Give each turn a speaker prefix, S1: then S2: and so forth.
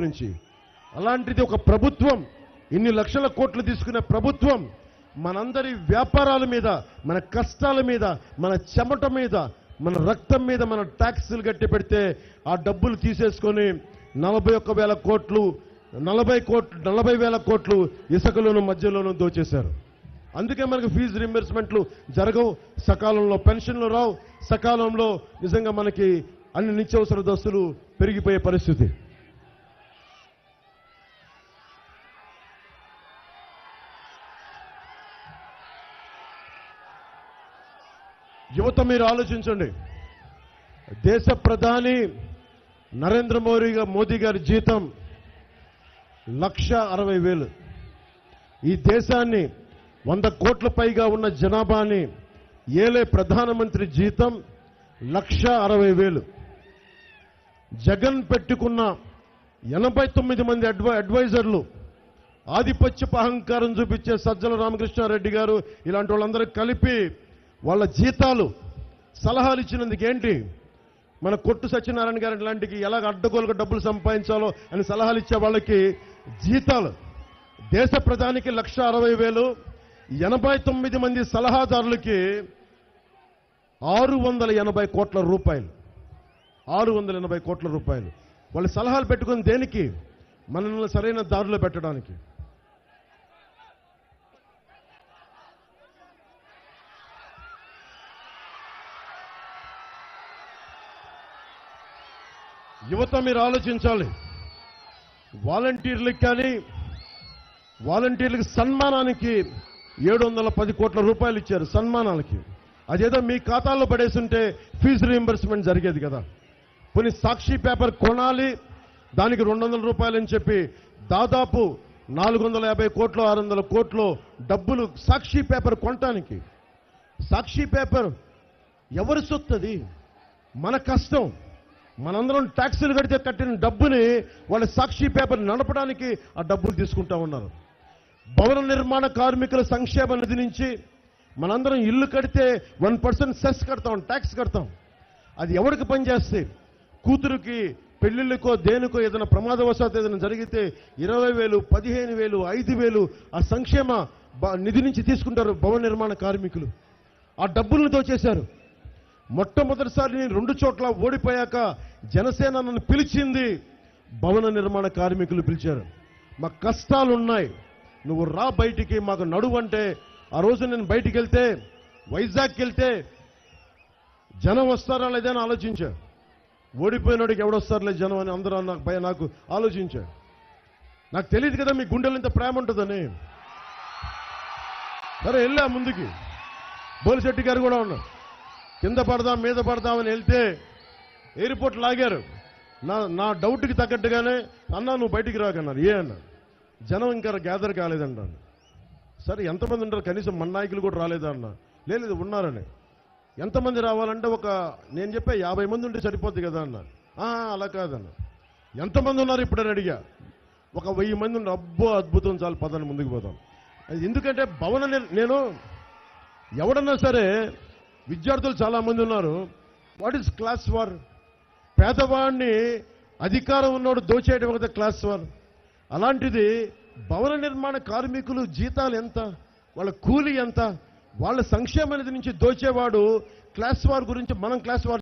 S1: నుంచి అలాంటిది ఒక ప్రభుత్వం ఇన్ని లక్షల కోట్లు తీసుకునే ప్రభుత్వం మనందరి వ్యాపారాల మీద మన కష్టాల మీద మన చెమట మీద మన రక్తం మీద మన ట్యాక్సులు కట్టి పెడితే ఆ డబ్బులు తీసేసుకొని నలభై ఒక్క వేల కోట్లు నలభై కోట్లు నలభై వేల కోట్లు ఇసుకలోను మధ్యలోనూ దోచేశారు. అందుకే మనకు ఫీజు రింబర్స్మెంట్లు జరగవు. సకాలంలో పెన్షన్లు రావు. సకాలంలో నిజంగా మనకి అన్ని నిత్యవసర దస్తులు పెరిగిపోయే పరిస్థితి. యువత మీరు ఆలోచించండి. దేశ ప్రధాని నరేంద్ర మోడీ మోదీ గారి జీతం లక్ష అరవై వేలు. ఈ దేశాన్ని వంద కోట్ల పైగా ఉన్న జనాభాని ఏలే ప్రధానమంత్రి జీతం లక్ష అరవై వేలు. జగన్ పెట్టుకున్న ఎనభై తొమ్మిది మంది అడ్వై అడ్వైజర్లు ఆధిపత్యపు అహంకారం చూపించే సజ్జల రామకృష్ణారెడ్డి గారు ఇలాంటి వాళ్ళందరూ కలిపి వాళ్ళ జీతాలు సలహాలు ఇచ్చినందుకు ఏంటి? మన కొట్టు సత్యనారాయణ గారి లాంటికి ఎలాగ అడ్డగోలుగా డబ్బులు సంపాదించాలో అని సలహాలు ఇచ్చే వాళ్ళకి జీతాలు. దేశ ప్రధానికి లక్ష అరవై వేలు ఎనభై తొమ్మిది మంది సలహాదారులకి ఆరు వందల ఎనభై కోట్ల రూపాయలు. ఆరు వందల ఎనభై కోట్ల రూపాయలు. వాళ్ళు సలహాలు పెట్టుకుని దేనికి? మనల్ని సరైన దారిలో పెట్టడానికి. యువత మీరు ఆలోచించాలి. వాలంటీర్లకు కానీ వాలంటీర్లకు సన్మానానికి ఏడు వందల పది కోట్ల రూపాయలు ఇచ్చారు సన్మానాలకి. అదేదో మీ ఖాతాలో పడేస్తుంటే ఫీజు రీఎంబర్స్మెంట్ జరిగేది కదా. కొన్ని సాక్షి పేపర్ కొనాలి దానికి రెండు వందల రూపాయలు అని చెప్పి దాదాపు నాలుగు వందల యాభై కోట్లు ఆరు వందల కోట్లు డబ్బులు సాక్షి పేపర్ కొనటానికి. సాక్షి పేపర్ ఎవరి సొత్తది? మన కష్టం. మనందరం ట్యాక్సులు కడితే కట్టిన డబ్బుని వాళ్ళ సాక్షి పేపర్ నడపడానికి ఆ డబ్బులు తీసుకుంటా ఉన్నారు. భవన నిర్మాణ కార్మికుల సంక్షేమ నిధి నుంచి మనందరం ఇల్లు కడితే వన్ పర్సెంట్ సెస్ కడతాం ట్యాక్స్ కడతాం. అది ఎవరికి పనిచేస్తే? కూతురుకి పెళ్ళిళ్ళకో దేనికో ఏదైనా ప్రమాదవశాత్తు ఏదైనా జరిగితే ఇరవై వేలు పదిహేను వేలు ఐదు వేలు ఆ సంక్షేమ బ- నిధి నుంచి తీసుకుంటారు భవన నిర్మాణ కార్మికులు. ఆ డబ్బులను దోచేశారు మొట్టమొదటిసారి నేను రెండు చోట్ల ఓడిపోయాక జనసేన నన్ను పిలిచింది భవన నిర్మాణ కార్మికులు పిలిచారు. మా కష్టాలు ఉన్నాయి నువ్వు రా బయటికి మాకు నడువు అంటే ఆ రోజు నేను బయటికి వెళ్తే వైజాగ్కి వెళ్తే జనం వస్తారా లేదా అని ఆలోచించా. ఓడిపోయినాడికి ఎవడొస్తారులే జనం అని అందరూ నాకు భయ నాకు ఆలోచించా. నాకు తెలియదు కదా మీ గుండెలు ఇంత ప్రేమ ఉంటుందని. సరే వెళ్ళా ముందుకి. బోలిశెట్టి గారు కూడా ఉన్నారు. కింద పడదాం మీద పడదామని వెళ్తే ఎయిర్పోర్ట్ లాగారు. నా నా డౌట్కి తగ్గట్టుగానే అన్నా నువ్వు బయటికి రాకన్నాను ఏ అన్నా? జనం ఇంకా గ్యాదర్ కాలేదన్నాను సరే ఎంతమంది ఉంటారు? కనీసం మన నాయకులు కూడా రాలేదా అన్న. లేదు ఉన్నారని. ఎంతమంది రావాలంటే ఒక నేను చెప్పే యాభై మంది ఉంటే సరిపోద్ది కదా అన్నారు. అలా కాదన్న ఎంతమంది ఉన్నారు ఇప్పుడని అడిగా. ఒక వెయ్యి మంది ఉన్నారు అబ్బో అద్భుతం చాలు పదాన్ని ముందుకు పోతాం అది ఎందుకంటే భవన నేను ఎవడన్నా సరే విద్యార్థులు చాలా మంది ఉన్నారు. వాట్ ఈస్ క్లాస్ వార్ పేదవాడిని అధికారం ఉన్నోడు దోచేయడం కదా క్లాస్ వార్ అలాంటిది భవన నిర్మాణ కార్మికులు జీతాలు ఎంత? వాళ్ళ కూలి ఎంత? వాళ్ళ సంక్షేమ నిధి నుంచి దోచేవాడు క్లాస్ వార్ గురించి మనం క్లాస్ వార్